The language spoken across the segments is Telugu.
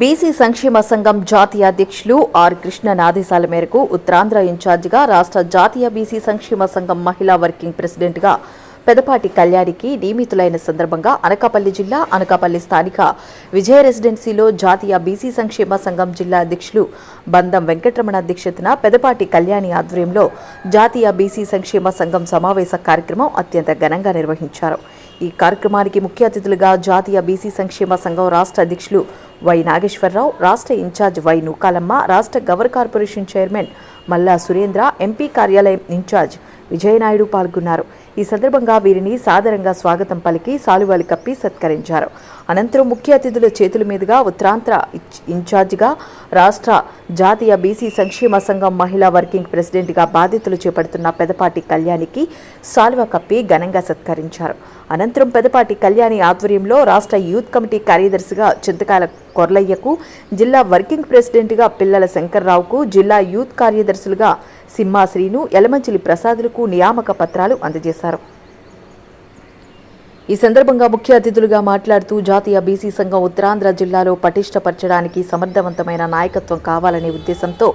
బీసీ సంక్షేమ సంఘం జాతీయ అధ్యక్షులు ఆర్ కృష్ణన్ ఆదేశాల మేరకు ఉత్తరాంధ్ర ఇన్ఛార్జిగా రాష్ట్ర జాతీయ బీసీ సంక్షేమ సంఘం మహిళా వర్కింగ్ ప్రెసిడెంట్గా పెదపాటి కళ్యాణికి నియమితులైన సందర్భంగా అనకాపల్లి జిల్లా అనకాపల్లి స్థానిక విజయ రెసిడెన్సీలో జాతీయ బీసీ సంక్షేమ సంఘం జిల్లా అధ్యక్షులు బందం వెంకటరమణ అధ్యక్షతన పెదపాటి కళ్యాణి ఆధ్వర్యంలో జాతీయ బీసీ సంక్షేమ సంఘం సమావేశ కార్యక్రమం అత్యంత ఘనంగా నిర్వహించారు. ఈ కార్యక్రమానికి ముఖ్య అతిథులుగా జాతీయ బీసీ సంక్షేమ సంఘం రాష్ట్ర అధ్యక్షులు వై నాగేశ్వరరావు రాష్ట్ర ఇన్ఛార్జ్ వై నూకాలమ్మ రాష్ట్ర గవర్ corporation chairman Malla Surendra MP కార్యాలయం ఇన్ఛార్జ్ విజయనాయుడు పాల్గొన్నారు. ఈ సందర్భంగా వీరిని సాదరంగా స్వాగతం పలికి సాలువాలు కప్పి సత్కరించారు. అనంతరం ముఖ్య అతిథుల చేతుల మీదుగా ఉత్తరాంధ్ర ఇన్ఛార్జిగా రాష్ట్ర జాతీయ బీసీ సంక్షేమ సంఘం మహిళా వర్కింగ్ ప్రెసిడెంట్గా బాధ్యతలు చేపడుతున్న పెదపాటి కళ్యాణికి సాల్వ కప్పి ఘనంగా సత్కరించారు. అనంతరం పెదపాటి కళ్యాణి ఆధ్వర్యంలో రాష్ట్ర యూత్ కమిటీ కార్యదర్శిగా చింతకాల కొర్లయ్యకు జిల్లా వర్కింగ్ ప్రెసిడెంట్గా పిల్లల శంకర్రావుకు జిల్లా యూత్ కార్యదర్శులుగా సింహాశ్రీను యలమంచిలి ప్రసాదులకు నియామక పత్రాలు అందజేశారు. ఈ సందర్భంగా ముఖ్య అతిథులుగా మాట్లాడుతూ జాతీయ బీసీ సంఘం ఉత్తరాంధ్ర జిల్లాలో పటిష్టపరచడానికి సమర్థవంతమైన నాయకత్వం కావాలనే ఉద్దేశంతో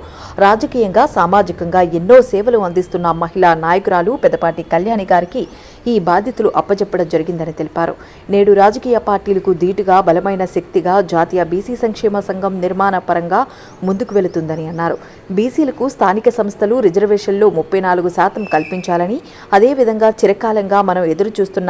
రాజకీయంగా సామాజికంగా ఎన్నో సేవలు అందిస్తున్న మహిళా నాయకురాలు పెదపాటి కళ్యాణి గారికి ఈ బాధ్యతలు అప్పచెప్పడం జరిగిందని తెలిపారు. నేడు రాజకీయ పార్టీలకు ధీటుగా బలమైన శక్తిగా జాతీయ బీసీ సంక్షేమ సంఘం నిర్మాణ పరంగా ముందుకు వెళుతుందని అన్నారు. బీసీలకు స్థానిక సంస్థలు రిజర్వేషన్లో ముప్పై నాలుగు శాతం కల్పించాలని అదేవిధంగా చిరకాలంగా మనం ఎదురు చూస్తున్న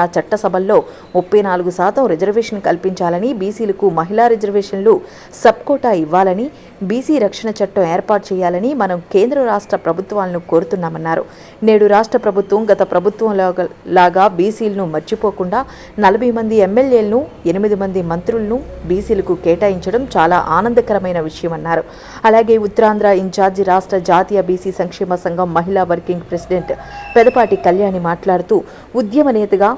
చట్టసభల్లో ముప్పై నాలుగు శాతం రిజర్వేషన్ కల్పించాలని బీసీలకు మహిళా రిజర్వేషన్లు సబ్కోటా ఇవ్వాలని బీసీ రక్షణ చట్టం ఏర్పాటు చేయాలని మనం కేంద్ర రాష్ట్ర ప్రభుత్వాలను కోరుతున్నామన్నారు. నేడు రాష్ట్ర ప్రభుత్వం గత ప్రభుత్వం లాగా- లాగా బీసీలను మర్చిపోకుండా నలభై మంది ఎమ్మెల్యేలను ఎనిమిది మంది మంత్రులను బీసీలకు కేటాయించడం చాలా ఆనందకరమైన విషయమన్నారు. అలాగే ఉత్తరాంధ్ర ఇన్ఛార్జి రాష్ట్ర జాతీయ బీసీ సంక్షేమ సంఘం మహిళా వర్కింగ్ ప్రెసిడెంట్ పెదపాటి కళ్యాణి మాట్లాడుతూ ఉద్యమ నేతగా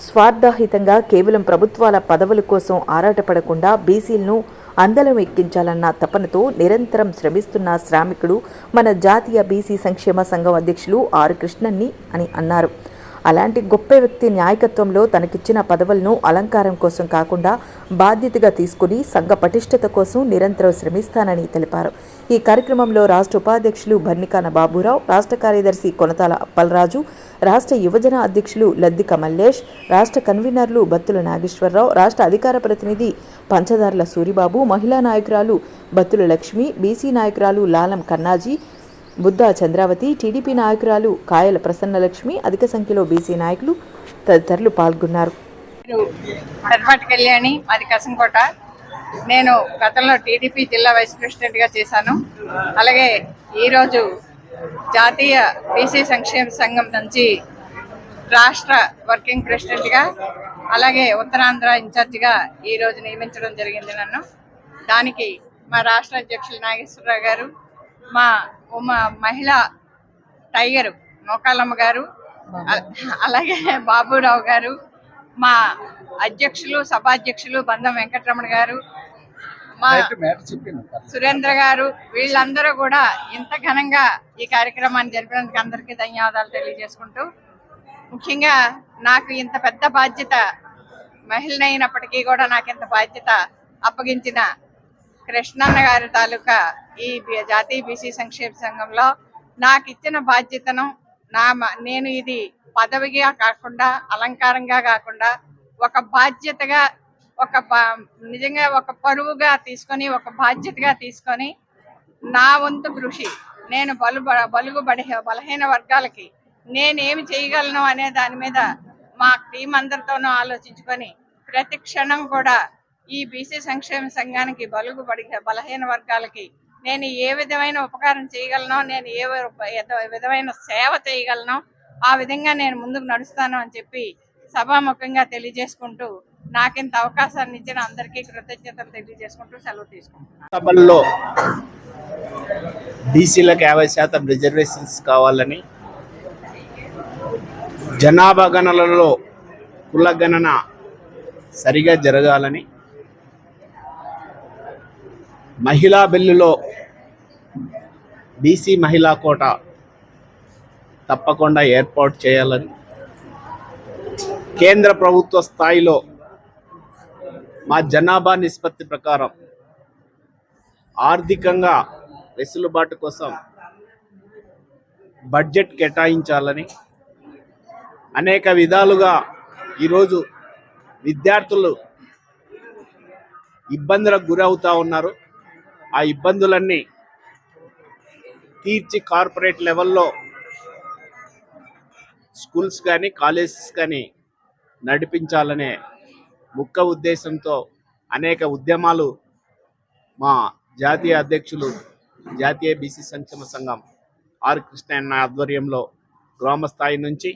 స్వార్థాహితంగా కేవలం ప్రభుత్వాల పదవుల కోసం ఆరాటపడకుండా బీసీలను అందలం ఎక్కించాలన్న తపనతో నిరంతరం శ్రమిస్తున్న శ్రామికుడు మన జాతీయ బీసీ సంక్షేమ సంఘం అధ్యక్షులు ఆర్ కృష్ణన్ని అని అన్నారు. అలాంటి గొప్ప వ్యక్తి నాయకత్వంలో తనకిచ్చిన పదవులను అలంకారం కోసం కాకుండా బాధ్యతగా తీసుకుని సంఘ పటిష్టత కోసం నిరంతరం శ్రమిస్తానని తెలిపారు. ఈ కార్యక్రమంలో రాష్ట్ర ఉపాధ్యక్షులు భర్నికాన బాబురావు రాష్ట్ర కార్యదర్శి కొనతాల అప్పలరాజు రాష్ట్ర యువజన అధ్యక్షులు లద్దిక మల్లేష్ రాష్ట్ర కన్వీనర్లు బత్తుల నాగేశ్వరరావు రాష్ట్ర అధికార ప్రతినిధి పంచదార్ల సూరిబాబు మహిళా నాయకురాలు బత్తుల లక్ష్మి బీసీ నాయకురాలు లాలం కన్నాజీ బుద్ధ చంద్రావతి టీడీపీ నాయకురాలు కాయల ప్రసన్నలక్ష్మి అధిక సంఖ్యలో బీసీ నాయకులు తదితరులు పాల్గొన్నారు. పెద్దపాటి కళ్యాణి మాది కసంకోట. నేను గతంలో టీడీపీ జిల్లా వైస్ ప్రెసిడెంట్గా చేశాను. అలాగే ఈరోజు జాతీయ బీసీ సంక్షేమ సంఘం నుంచి రాష్ట్ర వర్కింగ్ ప్రెసిడెంట్గా అలాగే ఉత్తరాంధ్ర ఇన్ఛార్జిగా ఈరోజు నియమించడం జరిగింది నన్ను. దానికి మా రాష్ట్ర అధ్యక్షులు నాగేశ్వరరావు గారు మా ఉమ మహిళా టైగర్ నోకాలమ్మ గారు అలాగే బాబురావు గారు మా అధ్యక్షులు సభాధ్యక్షులు బంధం వెంకటరమణ గారు మా సురేంద్ర గారు వీళ్ళందరూ కూడా ఇంత ఘనంగా ఈ కార్యక్రమాన్ని జరిపినందుకు అందరికీ ధన్యవాదాలు తెలియజేసుకుంటూ ముఖ్యంగా నాకు ఇంత పెద్ద బాధ్యత మహిళనైనప్పటికీ కూడా నాకు ఇంత బాధ్యత అప్పగించిన కృష్ణన్న గారి తాలూకా ఈ జాతీయ బీసీ సంక్షేమ సంఘంలో నాకు ఇచ్చిన బాధ్యతను నా మ- నేను ఇది పదవిగా కాకుండా అలంకారంగా కాకుండా ఒక బాధ్యతగా ఒక నిజంగా ఒక పరువుగా తీసుకొని ఒక బాధ్యతగా తీసుకొని నా వంతు కృషి నేను బలు బలుగు బడి బలహీన వర్గాలకి నేనేమి చేయగలను అనే దాని మీద మా టీం అందరితోనూ ఆలోచించుకొని ప్రతి క్షణం కూడా ఈ బీసీ సంక్షేమ సంఘానికి బలుగు బలహీన వర్గాలకి నేను ఏ విధమైన ఉపకారం చేయగలనో నేను ఏ విధమైన సేవ చేయగలను ఆ విధంగా నేను ముందుకు నడుస్తాను అని చెప్పి సభాముఖంగా తెలియజేసుకుంటూ నాకింత అవకాశాన్ని ఇచ్చిన అందరికీ కృతజ్ఞతలు తెలియజేసుకుంటూ సెలవు తీసుకుంటున్నాను. సభల్లో బీసీలకు యాభై శాతం రిజర్వేషన్స్ కావాలని జనాభా గణనలలో కుల గణన సరిగా జరగాలని మహిళా బిల్లులో బీసీ మహిళా కోట తప్పకుండా ఏర్పాటు చేయాలని కేంద్ర ప్రభుత్వ స్థాయిలో మా జనాభా నిష్పత్తి ప్రకారం ఆర్థికంగా వెసులుబాటు కోసం బడ్జెట్ కేటాయించాలని అనేక విధాలుగా ఈరోజు విద్యార్థులు ఇబ్బందులకు గురవుతూ ఉన్నారు. ఆ ఇబ్బందులన్నీ తీర్చి కార్పొరేట్ లెవెల్లో స్కూల్స్ కానీ కాలేజెస్ కానీ నడిపించాలనే ముఖ్య ఉద్దేశంతో అనేక ఉద్యమాలు మా జాతీయ అధ్యక్షులు జాతీయ బీసీ సంక్షేమ సంఘం ఆర్ కృష్ణయ్య ఆధ్వర్యంలో గ్రామ స్థాయి నుంచి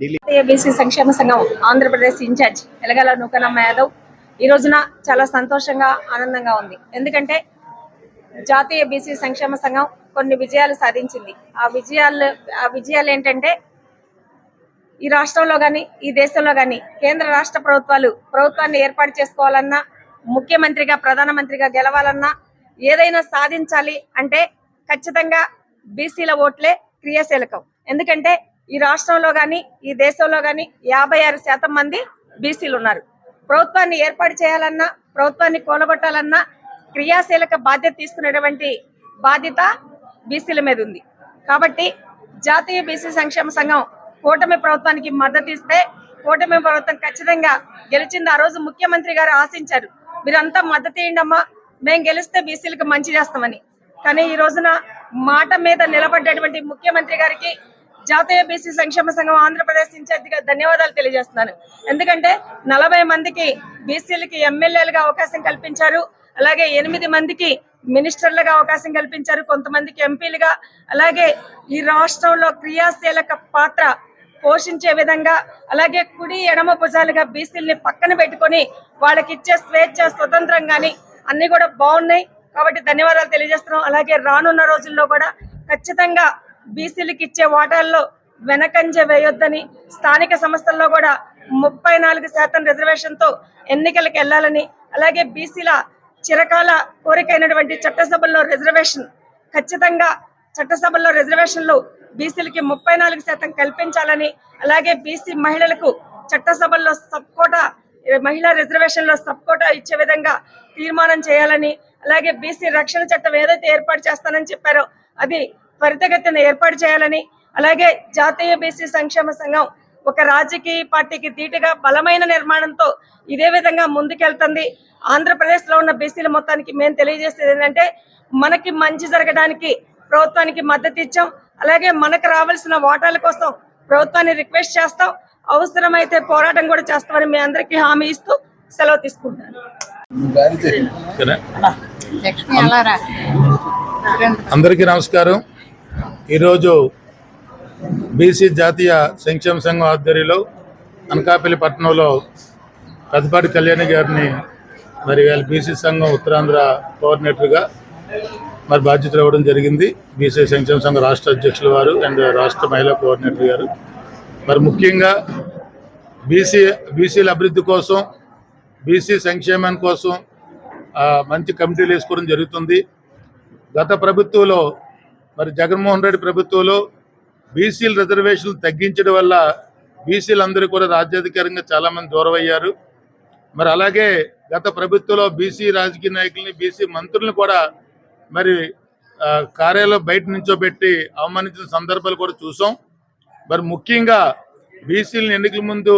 ఢిల్లీ జాతీయ బీసీ సంక్షేమ సంఘం ఆంధ్రప్రదేశ్ ఇన్ఛార్జ్ ఎలగల నూకనమ్మ యాదవ్. ఈ రోజున చాలా సంతోషంగా ఆనందంగా ఉంది. ఎందుకంటే జాతీయ బీసీ సంక్షేమ సంఘం కొన్ని విజయాలు సాధించింది. ఆ విజయాలు ఆ విజయాలు ఏంటంటే ఈ రాష్ట్రంలో కానీ ఈ దేశంలో కానీ కేంద్ర రాష్ట్ర ప్రభుత్వాలు ప్రభుత్వాన్ని ఏర్పాటు చేసుకోవాలన్నా ముఖ్యమంత్రిగా ప్రధానమంత్రిగా గెలవాలన్నా ఏదైనా సాధించాలి అంటే ఖచ్చితంగా బీసీల ఓట్లే క్రియాశీలకం. ఎందుకంటే ఈ రాష్ట్రంలో కానీ ఈ దేశంలో కానీ యాభై ఆరు శాతం మంది బీసీలు ఉన్నారు. ప్రభుత్వాన్ని ఏర్పాటు చేయాలన్నా ప్రభుత్వాన్ని కూలగొట్టాలన్నా క్రియాశీలక బాధ్యత తీసుకునేటువంటి బాధ్యత బీసీల మీద ఉంది. కాబట్టి జాతీయ బీసీ సంక్షేమ సంఘం కూటమి ప్రభుత్వానికి మద్దతు ఇస్తే కూటమి ప్రభుత్వం ఖచ్చితంగా గెలిచింది. ఆ రోజు ముఖ్యమంత్రి గారు ఆశించారు మీరంతా మద్దతు ఇయ్యండమ్మా మేము గెలిస్తే బీసీలకు మంచి చేస్తామని. కానీ ఈ రోజున మాట మీద నిలబడ్డటువంటి ముఖ్యమంత్రి గారికి జాతీయ బీసీ సంక్షేమ సంఘం ఆంధ్రప్రదేశ్ ఇన్ఛార్జిగా ధన్యవాదాలు తెలియజేస్తున్నాను. ఎందుకంటే నలభై మందికి బీసీలకి ఎమ్మెల్యేలుగా అవకాశం కల్పించారు. అలాగే ఎనిమిది మందికి మినిస్టర్లుగా అవకాశం కల్పించారు కొంతమందికి ఎంపీలుగా. అలాగే ఈ రాష్ట్రంలో క్రియాశీలక పాత్ర పోషించే విధంగా అలాగే కుడి ఎడమ భుజాలుగా బీసీలని పక్కన పెట్టుకొని వాళ్ళకి ఇచ్చే స్వేచ్ఛ స్వతంత్రం కానీ అన్ని కూడా బాగున్నాయి. కాబట్టి ధన్యవాదాలు తెలియజేస్తున్నాం. అలాగే రానున్న రోజుల్లో కూడా ఖచ్చితంగా బీసీలకు ఇచ్చే వాటాల్లో వెనకంజ వేయొద్దని స్థానిక సంస్థల్లో కూడా ముప్పై నాలుగు శాతం రిజర్వేషన్తో ఎన్నికలకు వెళ్ళాలని అలాగే బీసీల చిరకాల కోరికైనటువంటి చట్టసభల్లో రిజర్వేషన్ ఖచ్చితంగా చట్టసభల్లో రిజర్వేషన్లు బీసీలకి ముప్పై నాలుగు శాతం కల్పించాలని అలాగే బీసీ మహిళలకు చట్టసభల్లో సబ్ కోటా మహిళా రిజర్వేషన్లో సబ్ కోటా ఇచ్చే విధంగా తీర్మానం చేయాలని అలాగే బీసీ రక్షణ చట్టం ఏదైతే ఏర్పాటు చేస్తానని చెప్పారో అది త్వరితగతిన ఏర్పాటు చేయాలని అలాగే జాతీయ బీసీ సంక్షేమ సంఘం ఒక రాజకీయ పార్టీకి ధీటుగా బలమైన నిర్మాణంతో ఇదే విధంగా ముందుకెళ్తుంది. ఆంధ్రప్రదేశ్లో ఉన్న బీసీల మొత్తానికి మేము తెలియజేసేది ఏంటంటే మనకి మంచి జరగడానికి ప్రభుత్వానికి మద్దతు ఇచ్చాం. అలాగే మనకు రావాల్సిన వాటాల కోసం ప్రభుత్వాన్ని రిక్వెస్ట్ చేస్తాం. అవసరమైతే పోరాటం కూడా చేస్తామని మీ అందరికీ హామీ ఇస్తూ సెలవు తీసుకుంటాను. అందరికీ నమస్కారం. ఈరోజు బీసీ జాతీయ సంక్షేమ సంఘం ఆధ్వర్యంలో అనకాపల్లి పట్టణంలో పెద్దపాటి కళ్యాణి గారిని మరి వీళ్ళ బీసీ సంఘం ఉత్తరాంధ్ర కోఆర్డినేటర్గా మరి బాధ్యతలు ఇవ్వడం జరిగింది. బీసీ సంక్షేమ సంఘం రాష్ట్ర అధ్యక్షుల వారు అండ్ రాష్ట్ర మహిళా కోఆర్డినేటర్ గారు. మరి ముఖ్యంగా బీసీ బీసీల అభివృద్ధి కోసం బీసీ సంక్షేమం కోసం మంచి కమిటీలు వేసుకోవడం జరుగుతుంది. గత ప్రభుత్వంలో మరి జగన్మోహన్ రెడ్డి ప్రభుత్వంలో బీసీల రిజర్వేషన్లు తగ్గించడం వల్ల బీసీలందరూ కూడా రాజ్యాధికారంగా చాలామంది దూరం అయ్యారు మరి అలాగే గత ప్రభుత్వంలో బీసీ రాజకీయ నాయకుల్ని బీసీ మంత్రులను కూడా మరి కార్యాలయం బయట నుంచోబెట్టి అవమానించిన సందర్భాలు కూడా చూసాం. మరి ముఖ్యంగా బీసీలను ఎన్నికల ముందు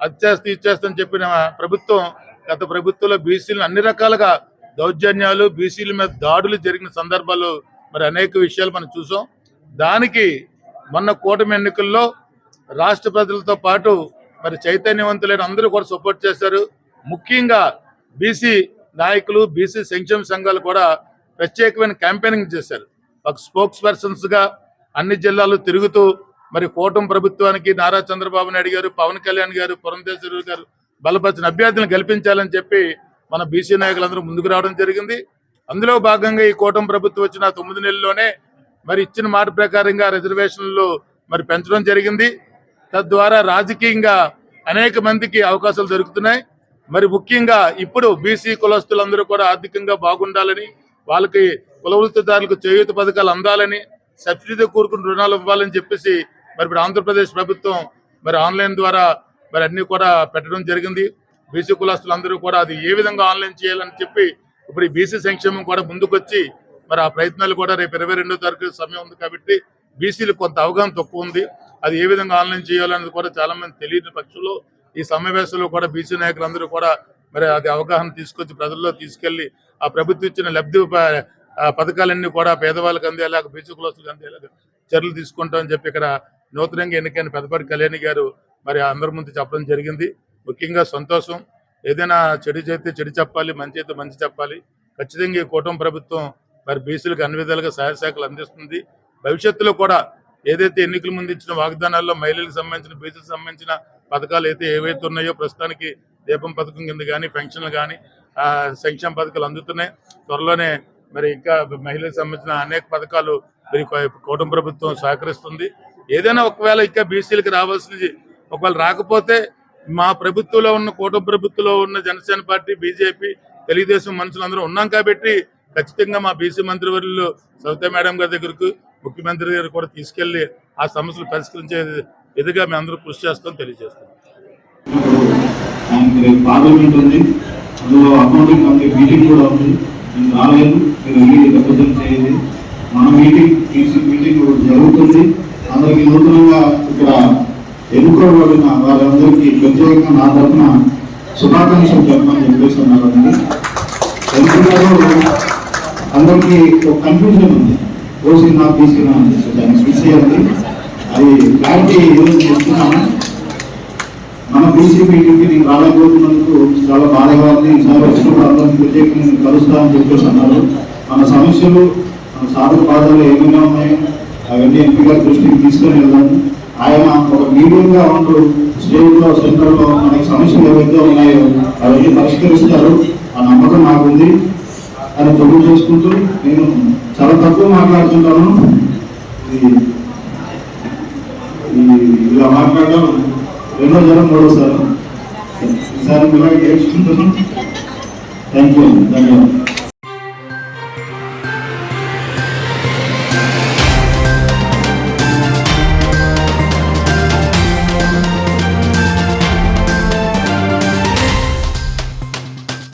అత్యాస్తి ఇచ్చేస్తని చెప్పిన ప్రభుత్వం గత ప్రభుత్వంలో బీసీలను అన్ని రకాలుగా దౌర్జన్యాలు బీసీల మీద దాడులు జరిగిన సందర్భాలు మరి అనేక విషయాలు మనం చూసాం. దానికి మొన్న కూటమి ఎన్నికల్లో రాష్ట్ర ప్రజలతో పాటు మరి చైతన్యవంతులైన అందరూ కూడా సపోర్ట్ చేశారు. ముఖ్యంగా బీసీ నాయకులు బీసీ సంక్షేమ సంఘాలు కూడా ప్రత్యేకమైన క్యాంపెయినింగ్ చేశారు. ఒక స్పోక్స్ పర్సన్స్గా అన్ని జిల్లాలు తిరుగుతూ మరి కూటమి ప్రభుత్వానికి నారా చంద్రబాబు నాయుడు గారు పవన్ కళ్యాణ్ గారు పురంధేశ్వరి గారు బలపరిచిన అభ్యర్థులను గెలిపించాలని చెప్పి మన బీసీ నాయకులందరూ ముందుకు రావడం జరిగింది. అందులో భాగంగా ఈ కూటమి ప్రభుత్వం వచ్చిన తొమ్మిది నెలల్లోనే మరి ఇచ్చిన మాట ప్రకారంగా రిజర్వేషన్లు మరి పెంచడం జరిగింది. తద్వారా రాజకీయంగా అనేక మందికి అవకాశాలు దొరుకుతున్నాయి. మరి ముఖ్యంగా ఇప్పుడు బీసీ కులస్తులందరూ కూడా ఆర్థికంగా బాగుండాలని వాళ్ళకి కుల వృత్తిదారులకు చేయూత పథకాలు అందాలని సబ్సిడీతో కూరుకుని రుణాలు ఇవ్వాలని చెప్పేసి మరి ఇప్పుడు ఆంధ్రప్రదేశ్ ప్రభుత్వం మరి ఆన్లైన్ ద్వారా మరి అన్ని కూడా పెట్టడం జరిగింది. బీసీ కులస్తులందరూ కూడా అది ఏ విధంగా ఆన్లైన్ చేయాలని చెప్పి ఇప్పుడు ఈ బీసీ సంక్షేమం కూడా ముందుకొచ్చి మరి ఆ ప్రయత్నాలు కూడా రేపు ఇరవై రెండో తారీఖు సమయం ఉంది కాబట్టి బీసీలు కొంత అవగాహన తక్కువ ఉంది. అది ఏ విధంగా ఆన్లైన్ చేయాలనేది కూడా చాలా మంది తెలియని పక్షంలో ఈ సమావేశంలో కూడా బీసీ నాయకులందరూ కూడా మరి అది అవగాహన తీసుకొచ్చి ప్రజల్లో తీసుకెళ్ళి ఆ ప్రభుత్వం ఇచ్చిన లబ్ధి పథకాలన్నీ కూడా పేదవాళ్ళకి అందేలాగా బీసీ కులస్తులకు అందేలాగా చర్యలు తీసుకుంటామని చెప్పి ఇక్కడ నూతనంగా ఎన్నికైన పెద్దపాటి కళ్యాణి గారు మరి అందరి ముందు చెప్పడం జరిగింది. ముఖ్యంగా సంతోషం. ఏదైనా చెడు చేస్తే చెడు చెప్పాలి మంచి అయితే మంచి చెప్పాలి. ఖచ్చితంగా ఈ కూటమి ప్రభుత్వం మరి బీసీలకు అన్ని విధాలుగా సహాయ శాఖలు అందిస్తుంది. భవిష్యత్తులో కూడా ఏదైతే ఎన్నికల ముందు ఇచ్చిన వాగ్దానాల్లో మహిళలకు సంబంధించిన బీసీలకు సంబంధించిన పథకాలు అయితే ఏవైతే ఉన్నాయో ప్రస్తుతానికి దీపం పథకం కింద కానీ పెన్షన్లు కానీ సంక్షేమ పథకాలు అందుతున్నాయి. త్వరలోనే మరి ఇంకా మహిళలకు సంబంధించిన అనేక పథకాలు మరి కూ- కూటమి ప్రభుత్వం సహకరిస్తుంది. ఏదైనా ఒకవేళ ఇంకా బీసీలకు రావాల్సింది ఒకవేళ రాకపోతే మా ప్రభుత్వంలో ఉన్న కూటమి ప్రభుత్వంలో ఉన్న జనసేన పార్టీ బీజేపీ తెలుగుదేశం మనుషులు అందరూ ఉన్నాం కాబట్టి ఖచ్చితంగా మా బీసీ మంత్రివర్యులు సవితా మేడం గారి దగ్గరకు ముఖ్యమంత్రి గారు కూడా తీసుకెళ్ళి ఆ సమస్యలు పరిష్కరించే విధంగా మేము అందరూ కృషి చేస్తాం తెలియజేస్తాం పార్లమెంట్ ఉంది అందులో అకౌంటింగ్ కమిటీ మీటింగ్ కూడా ఉంది. నేను రాలేదు. మీరు రిప్రజెంట్ చేయండి. మన మీటింగ్ టీసీ మీటింగ్ జరుగుతుంది. అందరికీ నూతనంగా ఇక్కడ ఎన్నుకోబడిన వారందరికీ ప్రత్యేకంగా నా తరఫున శుభాకాంక్షలు చెప్పమని చెప్పేసి ఉన్నారండి ఎన్నికల్లో అందరికీ ఒక కన్ఫ్యూజన్ ఉంది. ఓసీ నా బీసీ నా ఉంది సో దాన్ని తీసేయండి అది క్లారిటీ ఈరోజు చేస్తున్నాము మన బీసీ మీటింగ్కి నేను రాలేకపోతున్నందుకు చాలా బాధగా ఉంది. ఈసారి వచ్చినప్పుడు అందరినీ ప్రత్యేకంగా నేను కలుస్తామని చెప్పేసి అన్నారు. మన సమస్యలు మన సాధక బాధలు ఏమైనా ఉన్నాయో? అవన్నీ ఎంపీ గారి దృష్టికి తీసుకొని వెళ్దాము ఆయన ఒక మీడియంగా ఉంటూ స్టేట్లో సెంటర్లో మనకి సమస్యలు ఏవైతే ఉన్నాయో అవన్నీ పరిష్కరిస్తారు. ఆ నమ్మకం నాకుంది అని చేసుకుంటూ నేను చాలా తక్కువ మాట్లాడుతుంటాను. ఈ- ఇలా మాట్లాడడం రెండో జనం మూడోసారి ఈసారి ఇలా నేర్చుకుంటాను థ్యాంక్ యూ ధన్యవాదాలు.